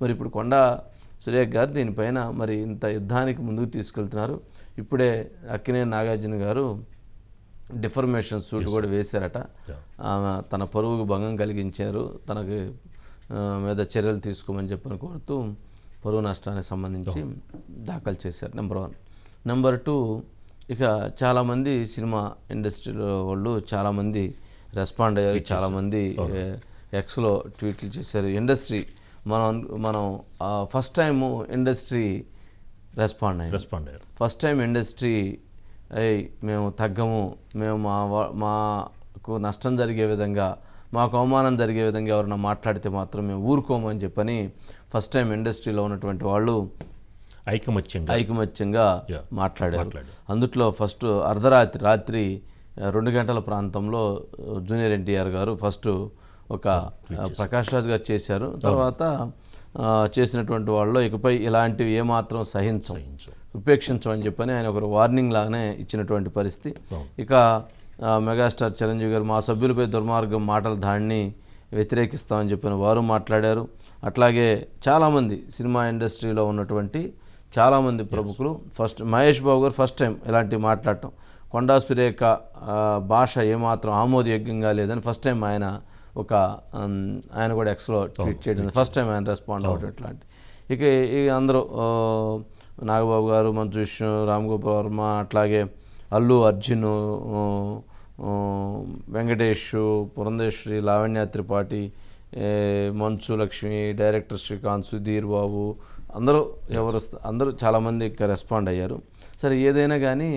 మరి ఇప్పుడు కొండా సురేఖ్ గారు దీనిపైన మరి ఇంత యుద్ధానికి ముందుకు తీసుకెళ్తున్నారు. ఇప్పుడే అక్కినేని నాగార్జున గారు డిఫర్మేషన్ సూట్ కూడా వేశారట. తన పరువుకు భంగం కలిగించారు. తనకి మీద చర్యలు తీసుకోమని చెప్పని కోరుతూ పరువు నష్టానికి సంబంధించి దాఖలు చేశారు. నెంబర్ వన్ నెంబర్ టూ ఇక చాలామంది సినిమా ఇండస్ట్రీలో వాళ్ళు చాలామంది రెస్పాండ్ అయ్యారు. చాలామంది ఎక్స్లో ట్వీట్లు చేశారు. ఇండస్ట్రీ మనం మనం ఫస్ట్ టైము ఇండస్ట్రీ రెస్పాండ్ అయ్యారు రెస్పాండ్ అయ్యారు ఫస్ట్ టైం ఇండస్ట్రీ అయ్యి మేము తగ్గము మేము మా మాకు నష్టం జరిగే విధంగా మాకు అవమానం జరిగే విధంగా ఎవరైనా మాట్లాడితే మాత్రం మేము ఊరుకోము అని చెప్పని ఫస్ట్ టైం ఇండస్ట్రీలో ఉన్నటువంటి వాళ్ళు ఐకమత్యంగా ఐకమత్యంగా. మాట్లాడారు. అందుట్లో ఫస్ట్ అర్ధరాత్రి రాత్రి రెండు గంటల ప్రాంతంలో జూనియర్ ఎన్టీఆర్ గారు ఫస్ట్ ఒక ప్రకాష్ రాజ్ గారు చేశారు. తర్వాత చేసినటువంటి వాళ్ళు ఇకపై ఇలాంటివి ఏమాత్రం సహించం సహించం. ఉపేక్షించమని చెప్పని ఆయన ఒక వార్నింగ్ లాగానే ఇచ్చినటువంటి పరిస్థితి. ఇక మెగాస్టార్ చిరంజీవి గారు మా సభ్యులపై దుర్మార్గం మాటల దాడిని వ్యతిరేకిస్తామని చెప్పిన వారు మాట్లాడారు. అట్లాగే చాలామంది సినిమా ఇండస్ట్రీలో ఉన్నటువంటి చాలామంది ప్రముఖులు ఫస్ట్ మహేష్ బాబు గారు ఫస్ట్ టైం ఇలాంటివి మాట్లాడటం. కొండా సురేఖ భాష ఏమాత్రం ఆమోదయోగ్యంగా లేదని ఫస్ట్ టైం ఆయన ఒక ఆయన కూడా ఎక్స్లో ట్వీట్ చేయడం ఫస్ట్ టైం ఆయన రెస్పాండ్ అవ్వడం ఇట్లాంటి ఇక ఇక అందరూ నాగబాబు గారు మంచు విష్ణు రామ్ గోపాల్ వర్మ అట్లాగే అల్లు అర్జున్ వెంకటేష్ పురంధేశ్వరి లావణ్య త్రిపాఠి మంచు లక్ష్మి డైరెక్టర్ శ్రీకాంత్ సుధీర్ బాబు అందరూ ఎవరు అందరూ చాలామంది రెస్పాండ్ అయ్యారు. సరే ఏదైనా కానీ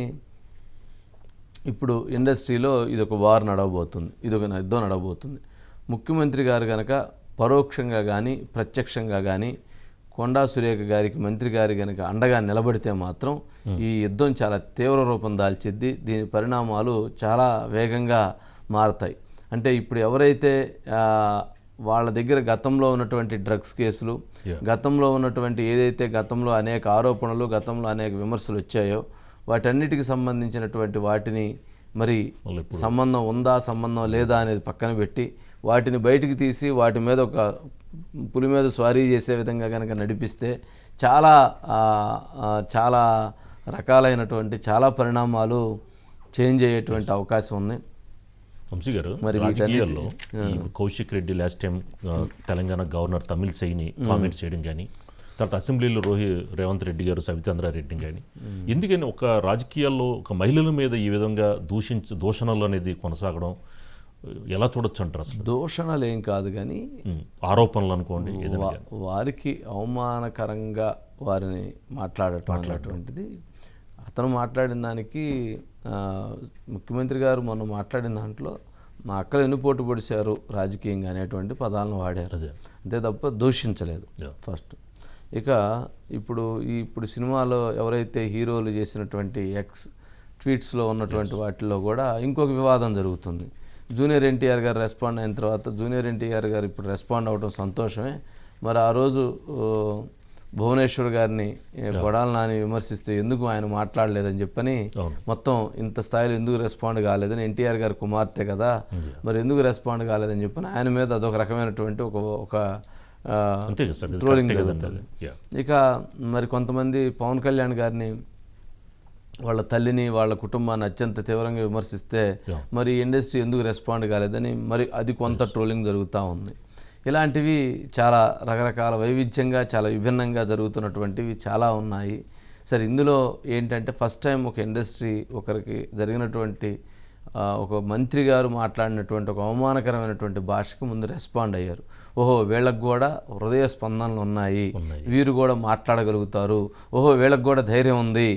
ఇప్పుడు ఇండస్ట్రీలో ఇది ఒక వార్ నడవబోతుంది. ఇది ఒక యుద్ధం నడవబోతుంది. ముఖ్యమంత్రి గారు కనుక పరోక్షంగా కానీ ప్రత్యక్షంగా కానీ కొండా సురేఖ గారికి మంత్రి గారి కనుక అండగా నిలబడితే మాత్రం ఈ యుద్ధం చాలా తీవ్ర రూపం దాల్చిద్ది. దీని పరిణామాలు చాలా వేగంగా మారతాయి. అంటే ఇప్పుడు ఎవరైతే వాళ్ళ దగ్గర గతంలో ఉన్నటువంటి డ్రగ్స్ కేసులు. గతంలో ఉన్నటువంటి ఏదైతే గతంలో అనేక ఆరోపణలు గతంలో అనేక విమర్శలు వచ్చాయో వాటన్నిటికి సంబంధించినటువంటి వాటిని మరి సంబంధం ఉందా సంబంధం లేదా అనేది పక్కన పెట్టి వాటిని బయటికి తీసి వాటి మీద ఒక పులి మీద స్వారీ చేసే విధంగా కనుక నడిపిస్తే చాలా చాలా రకాలైనటువంటి చాలా పరిణామాలు చేంజ్ అయ్యేటువంటి అవకాశం ఉంది. వంశీ గారు మరి రాజకీయాల్లో Kaushik Reddy last time Telangana governor Tamilisai comments చేయడం కానీ తర్వాత అసెంబ్లీలో రోహి రేవంత్ రెడ్డి గారు సవితాంధ్రారెడ్డి కానీ ఎందుకని ఒక రాజకీయాల్లో ఒక మహిళల మీద ఈ విధంగా దూషించ దూషణలు అనేది కొనసాగడం ఎలా చూడొచ్చు అంటారు అసలు? దూషణలు ఏం కాదు కానీ ఆరోపణలు అనుకోండి వారికి అవమానకరంగా వారిని మాట్లాడటం అనేటువంటిది అతను మాట్లాడిన దానికి ముఖ్యమంత్రి గారు మొన్న మాట్లాడిన దాంట్లో మా అక్కలు ఎన్నుపోటు పొడిచారు రాజకీయంగా? అనేటువంటి పదాలను వాడారు. అంతే తప్ప దూషించలేదు. ఫస్ట్. ఇక ఇప్పుడు ఈ ఇప్పుడు సినిమాలో ఎవరైతే హీరోలు చేసినటువంటి ఎక్స్ ట్వీట్స్లో ఉన్నటువంటి వాటిల్లో కూడా ఇంకొక వివాదం జరుగుతుంది. జూనియర్ ఎన్టీఆర్ గారు రెస్పాండ్ అయిన తర్వాత జూనియర్ ఎన్టీఆర్ గారు ఇప్పుడు రెస్పాండ్ అవ్వడం సంతోషమే మరి ఆ రోజు భువనేశ్వర్ గారిని కొడాలి నాని విమర్శిస్తే ఎందుకు ఆయన మాట్లాడలేదని చెప్పని. మొత్తం ఇంత స్థాయిలో ఎందుకు రెస్పాండ్ కాలేదని ఎన్టీఆర్ గారి కుమార్తె కదా మరి ఎందుకు రెస్పాండ్ కాలేదని చెప్పని ఆయన మీద అదొక రకమైనటువంటి ఒక ఒక ట్రోలింగ్ జరుగుతుంది. ఇక మరి కొంతమంది పవన్ కళ్యాణ్ గారిని వాళ్ళ తల్లిని వాళ్ళ కుటుంబాన్ని అత్యంత తీవ్రంగా విమర్శిస్తే. మరి ఇండస్ట్రీ ఎందుకు రెస్పాండ్ కాలేదని మరి అది కొంత ట్రోలింగ్ జరుగుతూ ఉంది. ఇలాంటివి చాలా రకరకాల వైవిధ్యంగా చాలా విభిన్నంగా జరుగుతున్నటువంటివి చాలా ఉన్నాయి. సరే ఇందులో ఏంటంటే ఫస్ట్ టైం ఒక ఇండస్ట్రీ ఒకరికి జరిగినటువంటి ఒక మంత్రి గారు మాట్లాడినటువంటి ఒక అవమానకరమైనటువంటి భాషకు ముందు రెస్పాండ్ అయ్యారు. ఓహో వీళ్ళకి కూడా హృదయ స్పందనలు ఉన్నాయి. వీరు కూడా మాట్లాడగలుగుతారు. ఓహో వీళ్ళకి కూడా ధైర్యం ఉంది.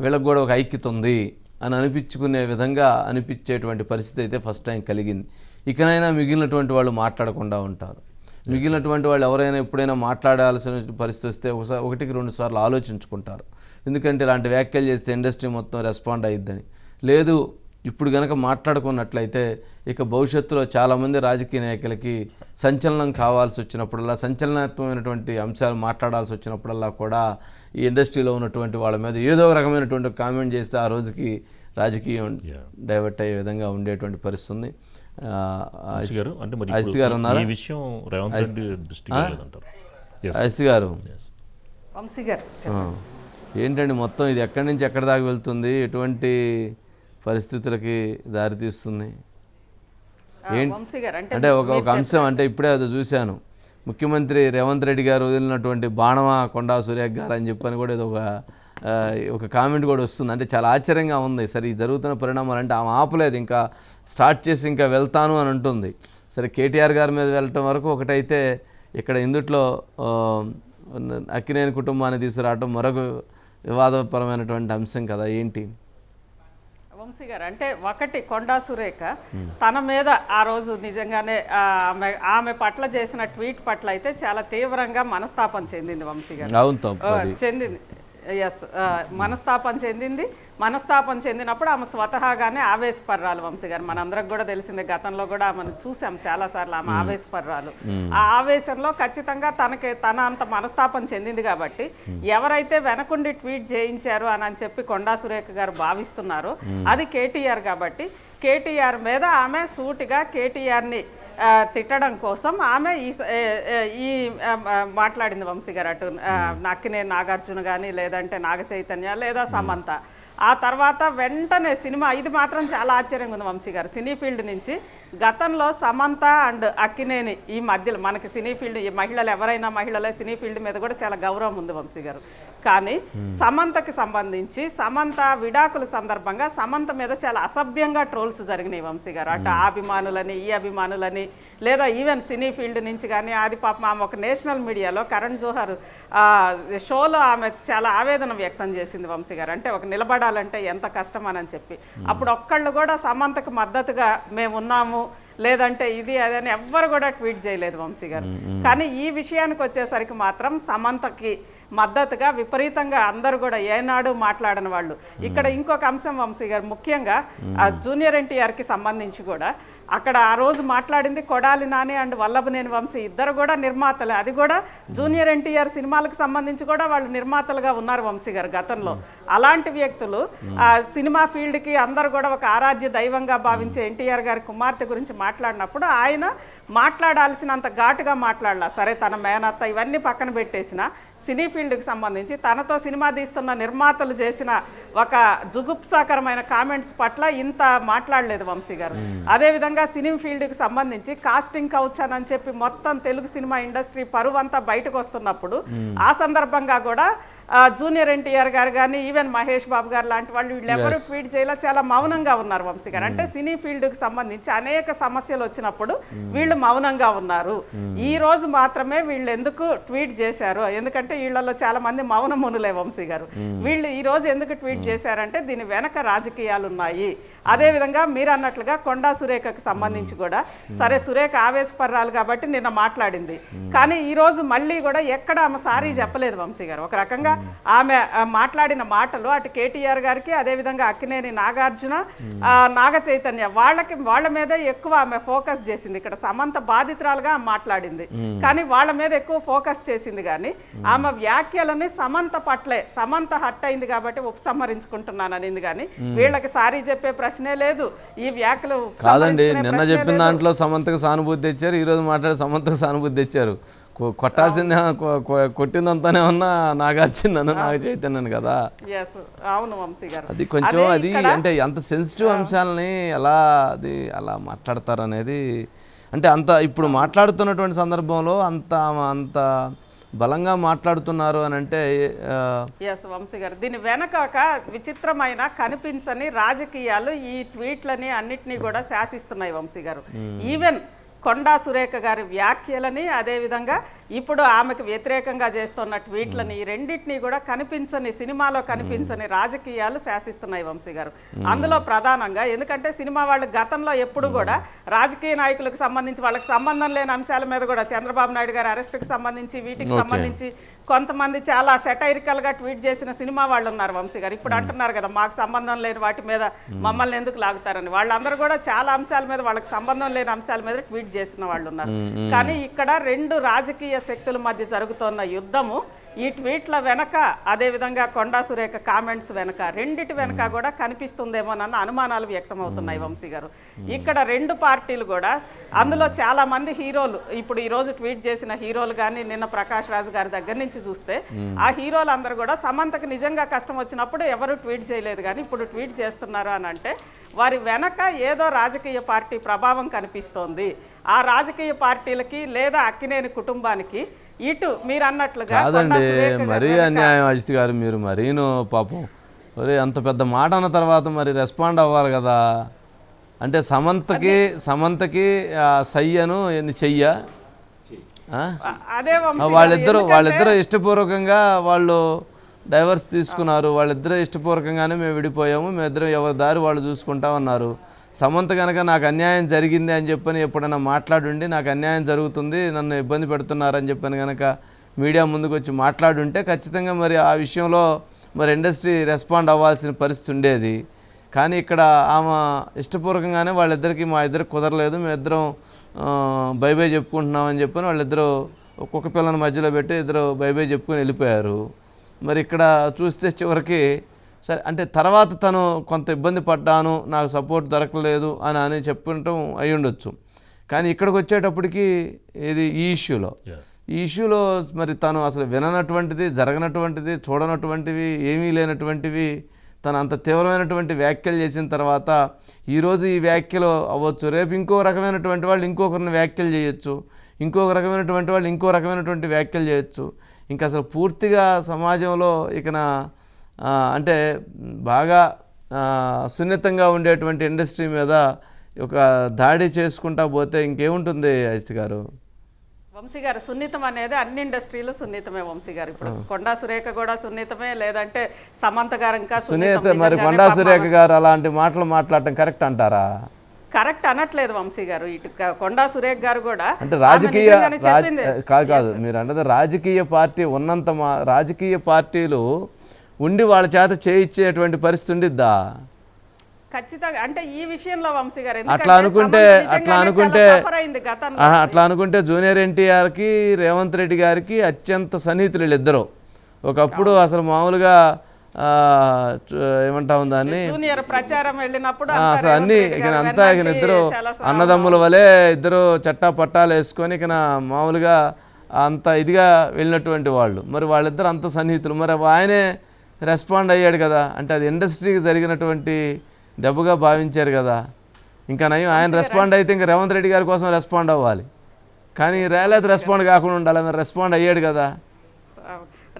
వీళ్ళకి కూడా ఒక ఐక్యత ఉంది అని అనిపించుకునే విధంగా అనిపించేటువంటి పరిస్థితి అయితే ఫస్ట్ టైం కలిగింది. ఇకనైనా మిగిలినటువంటి వాళ్ళు మాట్లాడకుండా ఉంటారు. మిగిలినటువంటి వాళ్ళు ఎవరైనా ఎప్పుడైనా మాట్లాడాల్సిన పరిస్థితి వస్తే ఒకసారి ఒకటికి రెండు సార్లు ఆలోచించుకుంటారు. ఎందుకంటే ఇలాంటి వ్యాఖ్యలు చేస్తే ఇండస్ట్రీ మొత్తం రెస్పాండ్ అయ్యిద్దని లేదు ఇప్పుడు గనక మాట్లాడుకున్నట్లయితే ఇక భవిష్యత్తులో చాలామంది రాజకీయ నాయకులకి సంచలనం కావాల్సి వచ్చినప్పుడల్లా సంచలనాత్మకమైనటువంటి అంశాలు మాట్లాడాల్సి వచ్చినప్పుడల్లా కూడా ఈ ఇండస్ట్రీలో ఉన్నటువంటి వాళ్ళ మీద ఏదో ఒక రకమైనటువంటి కామెంట్ చేస్తే ఆ రోజుకి రాజకీయం. డైవర్ట్ అయ్యే విధంగా ఉండేటువంటి పరిస్థితి ఉంది అజిత్ ఇప్పుడు గారు ఉన్నారా? ఈ విషయం రేవంత్ రెడ్డి దృష్టికి లేదంటారు Yes. అజిత్ గారు. ఏంటండి మొత్తం ఇది ఎక్కడి నుంచి ఎక్కడి దాకా వెళ్తుంది? ఎటువంటి పరిస్థితులకి దారితీస్తుంది అంటే ఒక ఒక అంశం అంటే ఇప్పుడే అది చూశాను. ముఖ్యమంత్రి రేవంత్ రెడ్డి గారు వదిలినటువంటి బాణమా కొండా సురేఖ్ గారు అని చెప్పని కూడా ఇది ఒక ఒక కామెంట్ కూడా వస్తుంది. అంటే చాలా ఆశ్చర్యంగా ఉంది. సరే ఈ జరుగుతున్న పరిణామాలు అంటే ఆమె ఆపలేదు. ఇంకా స్టార్ట్ చేసి ఇంకా వెళ్తాను అని అంటుంది. సరే కేటీఆర్ గారి మీద వెళ్ళటం వరకు ఒకటైతే ఇక్కడ ఇందుట్లో అక్కినేని కుటుంబాన్ని తీసుకురావటం మరొక వివాదపరమైనటువంటి అంశం కదా. ఏంటి? వంశీ గారు. అంటే ఒకటి కొండా సురేఖ తన మీద ఆ రోజు నిజంగానే ఆమె ఆమె పట్ల చేసిన ట్వీట్ పట్ల అయితే చాలా తీవ్రంగా మనస్తాపం చెందింది వంశీ గారు. చెందింది. ఎస్ మనస్తాపం చెందింది. మనస్తాపం చెందినప్పుడు ఆమె స్వతహాగానే ఆవేశపర్రాలు వంశీ గారు. మనందరికి కూడా తెలిసిందే గతంలో కూడా ఆమెను చూసాం చాలాసార్లు ఆమె ఆవేశపర్రాలు. ఆ ఆవేశంలో ఖచ్చితంగా తనకి తన అంత మనస్తాపం చెందింది కాబట్టి ఎవరైతే వెనకుండి ట్వీట్ చేయించారు అని అని చెప్పి కొండా సురేఖ గారు భావిస్తున్నారో అది కేటీఆర్ కాబట్టి కేటీఆర్ మీద ఆమె సూటిగా కేటీఆర్ని తిట్టడం కోసం ఆమె ఈ ఈ మాట్లాడింది వంశీ గారు అటు నక్కినే నాగార్జున కానీ లేదంటే నాగ చైతన్య లేదా సమంత. ఆ తర్వాత వెంటనే సినిమా ఇది మాత్రం చాలా ఆశ్చర్యంగా ఉంది వంశీ గారు. సినీ ఫీల్డ్ నుంచి గతంలో సమంత అండ్ అక్కినేని ఈ మధ్యలో మనకి సినీ ఫీల్డ్ ఈ మహిళలు ఎవరైనా మహిళలే సినీ ఫీల్డ్ మీద కూడా చాలా గౌరవం ఉంది వంశీ గారు. కానీ సమంతకి సంబంధించి సమంత విడాకుల సందర్భంగా సమంత మీద చాలా అసభ్యంగా ట్రోల్స్ జరిగినాయి వంశీ గారు. అటు ఆ అభిమానులని ఈ అభిమానులని లేదా ఈవెన్ సినీ ఫీల్డ్ నుంచి కానీ అది పాపం ఆమె ఒక నేషనల్ మీడియాలో కరణ్ జోహర్ షోలో ఆమె చాలా ఆవేదన వ్యక్తం చేసింది వంశీ గారు. అంటే ఒక నిలబడాలంటే ఎంత కష్టం అని చెప్పి అప్పుడు ఒక్కళ్ళు కూడా సమంతకు మద్దతుగా మేము ఉన్నాము లేదంటే ఇది అదని ఎవ్వరు కూడా ట్వీట్ చేయలేదు వంశీ గారు. కానీ ఈ విషయానికి వచ్చేసరికి మాత్రం సమంతకి మద్దతుగా విపరీతంగా అందరూ కూడా ఏనాడు మాట్లాడని వాళ్ళు. ఇక్కడ ఇంకొక అంశం వంశీ గారు ముఖ్యంగా ఆ జూనియర్ ఎన్టీఆర్కి సంబంధించి కూడా అక్కడ ఆ రోజు మాట్లాడింది కొడాలి నాని అండ్ వల్లభనేని వంశీ. ఇద్దరు కూడా నిర్మాతలే. అది కూడా జూనియర్ ఎన్టీఆర్ సినిమాలకు సంబంధించి కూడా వాళ్ళు నిర్మాతలుగా ఉన్నారు వంశీ గారు గతంలో. అలాంటి వ్యక్తులు ఆ సినిమా ఫీల్డ్కి అందరూ కూడా ఒక ఆరాధ్య దైవంగా భావించే ఎన్టీఆర్ గారి కుమార్తె గురించి మాట్లాడినప్పుడు ఆయన మాట్లాడాల్సినంత ఘాటుగా మాట్లాడాల. సరే తన మేనత్త ఇవన్నీ పక్కన పెట్టేసిన సినీ ఫీల్డ్కి సంబంధించి తనతో సినిమా తీస్తున్న నిర్మాతలు చేసిన ఒక జుగుప్సాకరమైన కామెంట్స్ పట్ల ఇంత మాట్లాడలేదు వంశీ గారు. అదేవిధంగా సినీ ఫీల్డ్కి సంబంధించి కాస్టింగ్ కౌచ్ అని చెప్పి మొత్తం తెలుగు సినిమా ఇండస్ట్రీ పరువంతా బయటకు వస్తున్నప్పుడు ఆ సందర్భంగా కూడా జూనియర్ ఎన్టీఆర్ గారు కానీ ఈవెన్ మహేష్ బాబు గారు లాంటి వాళ్ళు వీళ్ళు ఎవరు ట్వీట్ చేయాలో చాలా మౌనంగా ఉన్నారు వంశీ గారు. అంటే సినీ ఫీల్డ్కి సంబంధించి అనేక సమస్యలు వచ్చినప్పుడు వీళ్ళు మౌనంగా ఉన్నారు. ఈ రోజు మాత్రమే వీళ్ళు ఎందుకు ట్వీట్ చేశారు? ఎందుకంటే వీళ్ళలో చాలా మంది మౌన మునులే వంశీ గారు. వీళ్ళు ఈ రోజు ఎందుకు ట్వీట్ చేశారంటే దీని వెనక రాజకీయాలు ఉన్నాయి. అదే విధంగా మీరు అన్నట్లుగా కొండా సురేఖకు సంబంధించి కూడా సరే సురేఖ ఆవేశపర్రాలు కాబట్టి నిన్న మాట్లాడింది. కానీ ఈ రోజు మళ్ళీ కూడా ఎక్కడ ఆమె సారీ చెప్పలేదు వంశీ గారు. ఒక రకంగా ఆమె ఆ, మాట్లాడిన మాటలు అటు కేటీఆర్ గారికి అదే విధంగా అక్కినేని నాగార్జున ఆ, నాగ చైతన్య వాళ్ళకి వాళ్ళ మీద ఎక్కువ ఆమె ఫోకస్ చేసింది. ఇక్కడ సమంత బాధితురాలుగా ఆమె మాట్లాడింది. కానీ వాళ్ళ మీద ఎక్కువ ఫోకస్ చేసింది కానీ ఆమె వ్యాఖ్యలని సమంత పట్లే సమంత హట్ అయింది కాబట్టి ఉపసంహరించుకుంటున్నాను అనింది కానీ వీళ్ళకి సారీ చెప్పే ప్రశ్నే లేదు. ఈ వ్యాఖ్యలు కాదండి నిన్న చెప్పిన. దాంట్లో సమంతకు సానుభూతి తెచ్చారు ఈ రోజు మాట్లాడి సమంతకు సానుభూతి తెచ్చారు. కొట్టాల్సిందే కొట్టిందంతానే ఉన్నా నాగార్జున నన్ను నాగ చైతన్యను కదా. Yes, అవును వంశీ గారు. అది కొంచెం అదే అంటే అంత సెన్సిటివ్ అంశాలని ఎలా అది అలా మాట్లాడతారు అనేది అంటే అంత ఇప్పుడు మాట్లాడుతున్నటువంటి సందర్భంలో అంత అంత బలంగా మాట్లాడుతున్నారు అని అంటే ఎస్ వంశీ గారు. దీని వెనక ఒక విచిత్రమైన కనిపించని రాజకీయాలు ఈ ట్వీట్లని అన్నిటినీ కూడా శాసిస్తున్నాయి వంశీ గారు. ఈవెన్ కొండా సురేఖ గారి వ్యాఖ్యలని అదేవిధంగా ఇప్పుడు ఆమెకు వ్యతిరేకంగా చేస్తున్న ట్వీట్లని రెండింటినీ కూడా కనిపించని సినిమాలో కనిపించని రాజకీయాలు శాసిస్తున్నాయి వంశీ గారు. అందులో ప్రధానంగా ఎందుకంటే సినిమా వాళ్ళు గతంలో ఎప్పుడు కూడా రాజకీయ నాయకులకు సంబంధించి వాళ్ళకి సంబంధం లేని అంశాల మీద కూడా చంద్రబాబు నాయుడు గారి అరెస్ట్కి సంబంధించి వీటికి సంబంధించి కొంతమంది చాలా సెటైరికల్గా ట్వీట్ చేసిన సినిమా వాళ్ళు ఉన్నారు వంశీ గారు. ఇప్పుడు అంటున్నారు కదా మాకు సంబంధం లేని వాటి మీద మమ్మల్ని ఎందుకు లాగుతారని. వాళ్ళందరూ కూడా చాలా అంశాల మీద వాళ్ళకి సంబంధం లేని అంశాల మీద ట్వీట్ చేసిన వాళ్ళు ఉన్నారు. కానీ ఇక్కడ రెండు రాజకీయ శక్తుల మధ్య జరుగుతున్న యుద్ధము ఈ ట్వీట్ల వెనక అదేవిధంగా కొండా సురేఖ కామెంట్స్ వెనక రెండిటి వెనక కూడా కనిపిస్తుందేమోనన్న అనుమానాలు వ్యక్తమవుతున్నాయి వంశీ గారు. ఇక్కడ రెండు పార్టీలు కూడా అందులో చాలా మంది హీరోలు ఇప్పుడు ఈ రోజు ట్వీట్ చేసిన హీరోలు కానీ నిన్న ప్రకాష్ రాజు గారి దగ్గర నుంచి చూస్తే ఆ హీరోలు అందరూ కూడా సమంతకు నిజంగా కష్టం వచ్చినప్పుడు ఎవరు ట్వీట్ చేయలేదు కానీ ఇప్పుడు ట్వీట్ చేస్తున్నారు అని అంటే వారి వెనక ఏదో రాజకీయ పార్టీ ప్రభావం కనిపిస్తోంది. ఆ రాజకీయ పార్టీలకి లేదా అక్కినేని కుటుంబానికి ఇటు మీరు అన్నట్లుగా కాదండి మరీ అన్యాయం అజిత్ గారు మీరు మరీను పాపం. ఒరే అంత పెద్ద మాట అన్న తర్వాత మరి రెస్పాండ్ అవ్వాలి కదా. అంటే సమంతకి సమంతకి ఆ, సై అను ఏంది చెయ్య వాళ్ళిద్దరూ వాళ్ళిద్దరూ ఇష్టపూర్వకంగా వాళ్ళు డైవర్స్ తీసుకున్నారు. వాళ్ళిద్దరూ ఇష్టపూర్వకంగానే మేము విడిపోయాము. మేమిద్దరం ఎవరి దారి వాళ్ళు చూసుకుంటా ఉన్నారు. సమంత కనుక నాకు అన్యాయం జరిగింది అని చెప్పని ఎప్పుడైనా మాట్లాడుండి నాకు అన్యాయం జరుగుతుంది నన్ను ఇబ్బంది పెడుతున్నారని చెప్పని కనుక మీడియా ముందుకు వచ్చి మాట్లాడుంటే ఖచ్చితంగా మరి ఆ విషయంలో మరి ఇండస్ట్రీ రెస్పాండ్ అవ్వాల్సిన పరిస్థితి ఉండేది. కానీ ఇక్కడ ఆమె ఇష్టపూర్వకంగానే వాళ్ళిద్దరికి మా ఇద్దరికి కుదరలేదు మేమిద్దరం బై బై చెప్పుకుంటున్నామని చెప్పని వాళ్ళిద్దరూ ఒక్కొక్క పిల్లని మధ్యలో పెట్టి ఇద్దరు బై బై చెప్పుకొని వెళ్ళిపోయారు. మరి ఇక్కడ చూస్తే చివరికి సరే అంటే తర్వాత తను కొంత ఇబ్బంది పడ్డాను నాకు సపోర్ట్ దొరకలేదు అని అని చెప్పుకుంటాం అయి ఉండొచ్చు కానీ ఇక్కడికి వచ్చేటప్పటికి ఇది ఈ ఇష్యూలో. ఈ ఇష్యూలో మరి తను అసలు విననటువంటిది జరగనటువంటిది చూడనటువంటివి ఏమీ లేనటువంటివి తను అంత తీవ్రమైనటువంటి వ్యాఖ్యలు చేసిన తర్వాత ఈరోజు ఈ వ్యాఖ్యలు అవ్వచ్చు. రేపు ఇంకో రకమైనటువంటి వాళ్ళు ఇంకొకరిని వ్యాఖ్యలు చేయొచ్చు. ఇంకొక రకమైనటువంటి వాళ్ళు ఇంకో రకమైనటువంటి వ్యాఖ్యలు చేయొచ్చు. ఇంకా అసలు పూర్తిగా సమాజంలో ఇకన ఆ, అంటే బాగా ఆ, సున్నితంగా ఉండేటువంటి ఇండస్ట్రీ మీద ఒక దాడి చేసుకుంటా పోతే ఇంకేముంటుంది అజిత్ గారు? వంశీ గారు సున్నితం అనేది అన్ని ఇండస్ట్రీలు సున్నితమే వంశీ గారు. ఇప్పుడు కొండా సురేఖ కూడా సున్నితమే లేదంటే సమంత గారు ఇంకా సునీత మరి కొండా సురేఖ గారు అలాంటి మాటలు మాట్లాడటం కరెక్ట్ అంటారా? కరెక్ట్ అనట్లేదు వంశీ గారు. ఇటు కొండా సురేఖ్ గారు కూడా అంటే రాజకీయ. కాదు కాదు మీరు అంటే రాజకీయ పార్టీ ఉన్నంత మా రాజకీయ పార్టీలు ఉండి వాళ్ళ చేత చేయించేటువంటి పరిస్థితి ఉండిద్దా? ఖచ్చితంగా. అంటే ఈ విషయంలో వంశీ గారు అట్లా అనుకుంటే అట్లా అనుకుంటే అట్లా అనుకుంటే జూనియర్ ఎన్టీఆర్కి రేవంత్ రెడ్డి గారికి అత్యంత సన్నిహితులు వీళ్ళిద్దరూ ఒకప్పుడు అసలు మామూలుగా ఏమంటాం దాన్ని? ప్రచారం వెళ్ళినప్పుడు అసలు అన్ని ఇక అంతా ఇక ఇద్దరు అన్నదమ్ముల వలె ఇద్దరు చట్టా పట్టాలు వేసుకొని ఇక మామూలుగా అంత ఇదిగా వెళ్ళినటువంటి వాళ్ళు. మరి వాళ్ళిద్దరు అంత సన్నిహితులు. మరి ఆయనే రెస్పాండ్ అయ్యాడు కదా. అంటే అది ఇండస్ట్రీకి జరిగినటువంటి దెబ్బగా భావించారు కదా. ఇంకా నయం ఆయన రెస్పాండ్ అయితే ఇంకా రేవంత్ రెడ్డి గారి కోసం రెస్పాండ్ అవ్వాలి. కానీ రేలేదు రెస్పాండ్ కాకుండా ఉండాలి మరి రెస్పాండ్ అయ్యాడు కదా.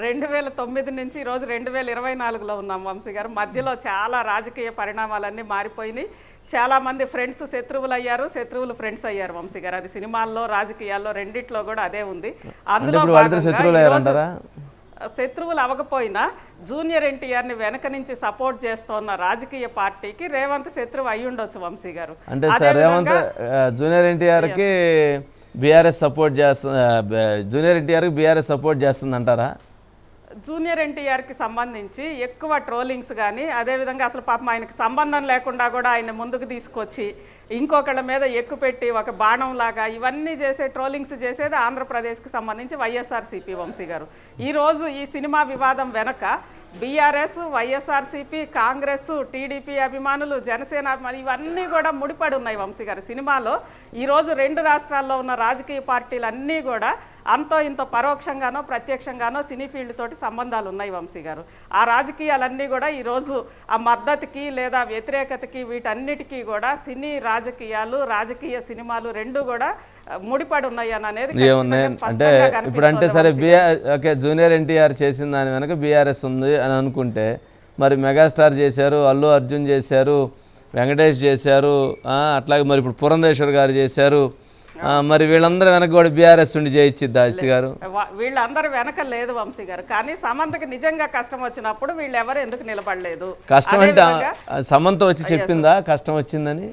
రెండు వేల తొమ్మిది నుంచి ఈరోజు రెండు వేల ఇరవై నాలుగులో ఉన్నాం వంశీ గారు. మధ్యలో చాలా రాజకీయ పరిణామాలన్నీ మారిపోయినాయి. చాలా మంది ఫ్రెండ్స్ శత్రువులు అయ్యారు శత్రువులు ఫ్రెండ్స్ అయ్యారు వంశీ గారు. అది సినిమాల్లో రాజకీయాల్లో రెండిట్లో కూడా అదే ఉంది. అందులో శత్రువులు అవ్వకపోయినా జూనియర్ ఎన్టీఆర్ని వెనక నుంచి సపోర్ట్ చేస్తున్న రాజకీయ పార్టీకి రేవంత్ శత్రువు అయి ఉండొచ్చు వంశీ గారు. అంటే సార్ రేవంత్ జూనియర్ ఎన్టీఆర్కి బీఆర్ఎస్ సపోర్ట్ చేస్తుంది జూనియర్ ఎన్టీఆర్కి బీఆర్ఎస్ సపోర్ట్ చేస్తుంది అంటారా జూనియర్ ఎన్టీఆర్కి సంబంధించి ఎక్కువ ట్రోలింగ్స్ కానీ అదేవిధంగా అసలు పాపం ఆయనకి సంబంధం లేకుండా కూడా ఆయన ముందుకు తీసుకొచ్చి ఇంకొకళ్ళ మీద ఎక్కుపెట్టి ఒక బాణం లాగా ఇవన్నీ చేసే ట్రోలింగ్స్ చేసేది ఆంధ్రప్రదేశ్కి సంబంధించి వైఎస్ఆర్సీపీ వంశీ గారు. ఈరోజు ఈ సినిమా వివాదం వెనక బీఆర్ఎస్ వైఎస్ఆర్సీపీ కాంగ్రెస్ టీడీపీ అభిమానులు జనసేన అభిమానులు ఇవన్నీ కూడా ముడిపడి ఉన్నాయి వంశీ గారు సినిమాలో. ఈరోజు రెండు రాష్ట్రాల్లో ఉన్న రాజకీయ పార్టీలు అన్నీ కూడా అంతో ఇంతో పరోక్షంగానో ప్రత్యక్షంగానో సినీ ఫీల్డ్ తోటి సంబంధాలు ఉన్నాయి వంశీ గారు. ఆ రాజకీయాలన్నీ కూడా ఈరోజు ఆ మద్దతుకి లేదా వ్యతిరేకతకి వీటన్నిటికీ కూడా సినీ రాజకీయాలు రాజకీయ సినిమాలు రెండు కూడా ముడిపడి ఉన్నాయి అని అనేది అంటే ఇప్పుడు అంటే సరే బీఆర్ ఓకే జూనియర్ ఎన్టీఆర్ చేసిన దాని వెనక బీఆర్ఎస్ ఉంది అని అనుకుంటే మరి మెగాస్టార్ చేశారు అల్లు అర్జున్ చేశారు వెంకటేష్ చేశారు అట్లాగే మరి ఇప్పుడు పురంధేశ్వర్ గారు చేశారు మరి వీళ్ళందరూ వెనక కూడా బీఆర్ఎస్ ఉండి చేయించిద్దా అజిత్ గారు? వీళ్ళందరూ వెనక లేదు వంశీ గారు. కానీ సమంతకి నిజంగా కష్టం వచ్చినప్పుడు వీళ్ళు ఎవరు ఎందుకు నిలబడలేదు? కష్టం అంటే సమంత వచ్చి చెప్పిందా? కష్టం వచ్చిందని?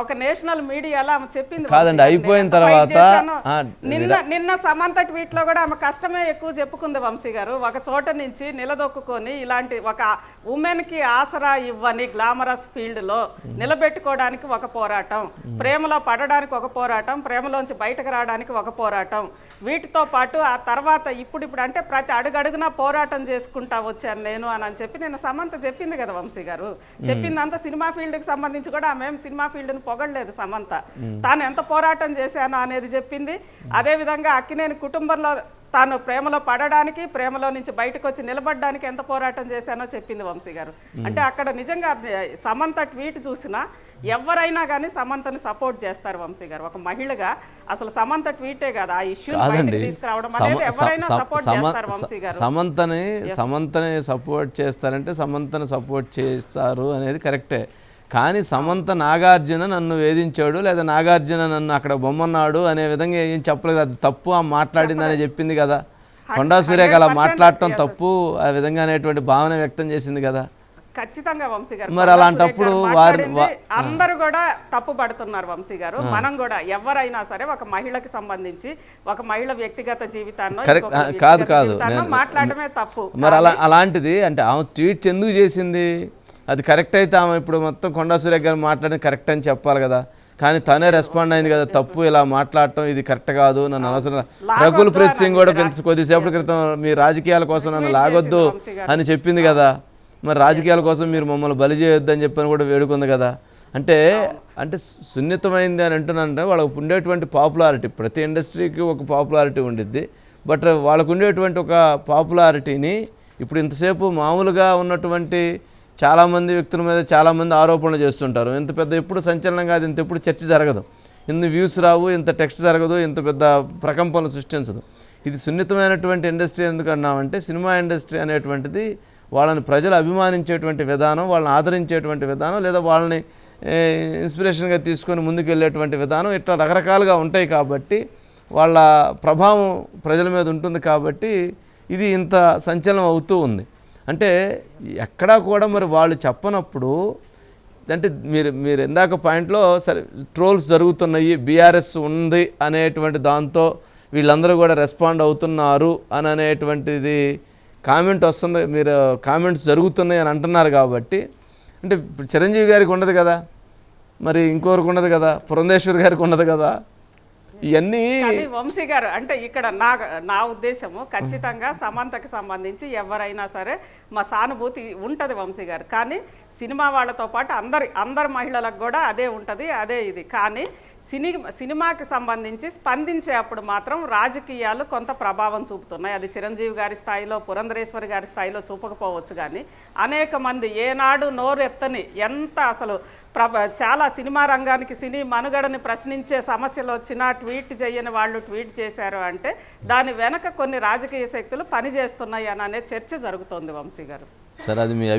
ఒక నేషనల్ మీడియాలో ఆమె చెప్పింది కాదండి. అయిపోయిన తర్వాత, నిన్న నిన్న సమంత ట్వీట్లో కూడా ఆమె కష్టమే ఎక్కువ చెప్పుకుంది వంశీ గారు. ఒక చోట నుంచి నిలదొక్కుని ఇలాంటి ఒక ఉమెన్కి ఆసరా ఇవ్వని గ్లామరస్ ఫీల్డ్లో నిలబెట్టుకోవడానికి ఒక పోరాటం ప్రేమలో పడడానికి ఒక పోరాటం ప్రేమలోంచి బయటకు రావడానికి ఒక పోరాటం. వీటితో పాటు ఆ తర్వాత ఇప్పుడు ఇప్పుడు అంటే ప్రతి అడుగడుగునా పోరాటం చేసుకుంటా వచ్చాను నేను అని అని చెప్పి నేను సమంత చెప్పింది కదా వంశీ గారు. చెప్పిందంతా సినిమా ఫీల్డ్కి సంబంధించి కూడా ఆమె సినిమా ఫీల్డ్ ని పొగడలేదు సమంత. తాను ఎంత పోరాటం చేశానో అనేది చెప్పింది. అదే విధంగా అక్కినేని కుటుంబంలో తాను ప్రేమలో పడడానికి ప్రేమలో నుంచి బయటకు వచ్చి నిలబడడానికి ఎంత పోరాటం చేశానో చెప్పింది వంశీ గారు. అంటే అక్కడ నిజంగా సమంత ట్వీట్ చూసినా ఎవరైనా కానీ సమంతని సపోర్ట్ చేస్తారు వంశీ గారు. ఒక మహిళగా అసలు సమంత ట్వీటే కదా. ఆ ఇష్యూ తీసుకురావడం అనేది ఎవరైనా సపోర్ట్ చేస్తారు వంశీ గారు. సమంతని సమంతని సపోర్ట్ చేస్తారంటే సమంతని సపోర్ట్ చేస్తారు అనేది కరెక్టే. కానీ సమంత నాగార్జున నన్ను వేధించాడు లేదా నాగార్జున నన్ను అక్కడ బొమ్మన్నాడు అనే విధంగా ఏం చెప్పలేదు. అది తప్పు ఆ మాట్లాడిందని చెప్పింది కదా. కొండా సూర్యకి అలా 100% మాట్లాడటం. తప్పు ఆ విధంగా అనేటువంటి భావన వ్యక్తం చేసింది కదా. ఖచ్చితంగా వంశీ గారు మరి అలాంటప్పుడు వారి- అందరూ కూడా తప్పు పడుతున్నారు వంశీ గారు. మనం కూడా ఎవరైనా సరే ఒక మహిళకి సంబంధించి ఒక మహిళ వ్యక్తిగత జీవితాన్నో కాదు, కాదు. మాట్లాడటమే తప్పు. మరి అలా అలాంటిది అంటే ఆమె ట్వీట్ ఎందుకు చేసింది? అది కరెక్ట్ అయితే ఆమె ఇప్పుడు మొత్తం కొండా సురేఖ గారు మాట్లాడింది కరెక్ట్ అని చెప్పాలి కదా. కానీ తనే రెస్పాండ్ అయింది కదా తప్పు ఇలా మాట్లాడటం ఇది కరెక్ట్ కాదు నన్ను అవసరం రఘుల్ ప్రీత్ సింగ్ కూడా కొద్దిసేపటి క్రితం మీ రాజకీయాల కోసం నన్ను లాగొద్దు అని చెప్పింది కదా. మరి రాజకీయాల కోసం మీరు మమ్మల్ని బలి చేయొద్దని చెప్పని కూడా వేడుకుంది కదా. అంటే అంటే సున్నితమైంది అని అంటున్నానంటే వాళ్ళకు ఉండేటువంటి పాపులారిటీ ప్రతి ఇండస్ట్రీకి ఒక పాపులారిటీ ఉండిద్ది. బట్ వాళ్ళకు ఉండేటువంటి ఒక పాపులారిటీని ఇప్పుడు ఇంతసేపు మామూలుగా ఉన్నటువంటి చాలామంది వ్యక్తుల మీద చాలామంది ఆరోపణలు చేస్తుంటారు. ఇంత పెద్ద ఎప్పుడు సంచలనం కాదు ఇంత ఎప్పుడు చర్చ జరగదు. ఇన్ని వ్యూస్ రావు ఇంత టెక్స్ట్ జరగదు ఇంత పెద్ద ప్రకంపనలు సృష్టించదు. ఇది సున్నితమైనటువంటి ఇండస్ట్రీ ఎందుకు అన్నామంటే సినిమా ఇండస్ట్రీ అనేటువంటిది వాళ్ళని ప్రజలు అభిమానించేటువంటి విధానం వాళ్ళని ఆదరించేటువంటి విధానం లేదా వాళ్ళని ఇన్స్పిరేషన్గా తీసుకొని ముందుకు వెళ్ళేటువంటి విధానం ఇట్లా రకరకాలుగా ఉంటాయి కాబట్టి వాళ్ళ ప్రభావం ప్రజల మీద ఉంటుంది కాబట్టి ఇది ఇంత సంచలనం అవుతూ ఉంది. అంటే ఎక్కడా కూడా మరి వాళ్ళు చెప్పనప్పుడు అంటే మీరు మీరు ఇందాక పాయింట్లో సరే ట్రోల్స్ జరుగుతున్నాయి బీఆర్ఎస్ ఉంది అనేటువంటి దాంతో వీళ్ళందరూ కూడా రెస్పాండ్ అవుతున్నారు అని అనేటువంటిది కామెంట్ వస్తుంది మీరు కామెంట్స్ జరుగుతున్నాయి అని అంటున్నారు కాబట్టి అంటే చిరంజీవి గారికి ఉండదు కదా మరి ఇంకొకరికి ఉండదు కదా పురంధేశ్వరి గారికి ఉండదు కదా ఇవన్నీ వంశీ గారు అంటే ఇక్కడ నా నా ఉద్దేశము ఖచ్చితంగా సమంతకి సంబంధించి ఎవరైనా సరే మా సానుభూతి ఉంటుంది వంశీ గారు. కానీ సినిమా వాళ్ళతో పాటు అందరి అందరి మహిళలకు కూడా అదే ఉంటుంది అదే ఇది. కానీ సినీ సినిమాకి సంబంధించి స్పందించే అప్పుడు మాత్రం రాజకీయాలు కొంత ప్రభావం చూపుతున్నాయి. అది చిరంజీవి గారి స్థాయిలో పురంధరేశ్వరి గారి స్థాయిలో చూపకపోవచ్చు కానీ అనేక మంది ఏనాడు నోరెత్తని ఎంత అసలు ప్రభ చాలా సినిమా రంగానికి సినీ మనుగడని ప్రశ్నించే సమస్యలు వచ్చినా ట్వీట్ చేయని వాళ్ళు ట్వీట్ చేశారు అంటే దాని వెనక కొన్ని రాజకీయ శక్తులు పనిచేస్తున్నాయి అని అనే చర్చ జరుగుతోంది వంశీ గారు. సరే అది మీ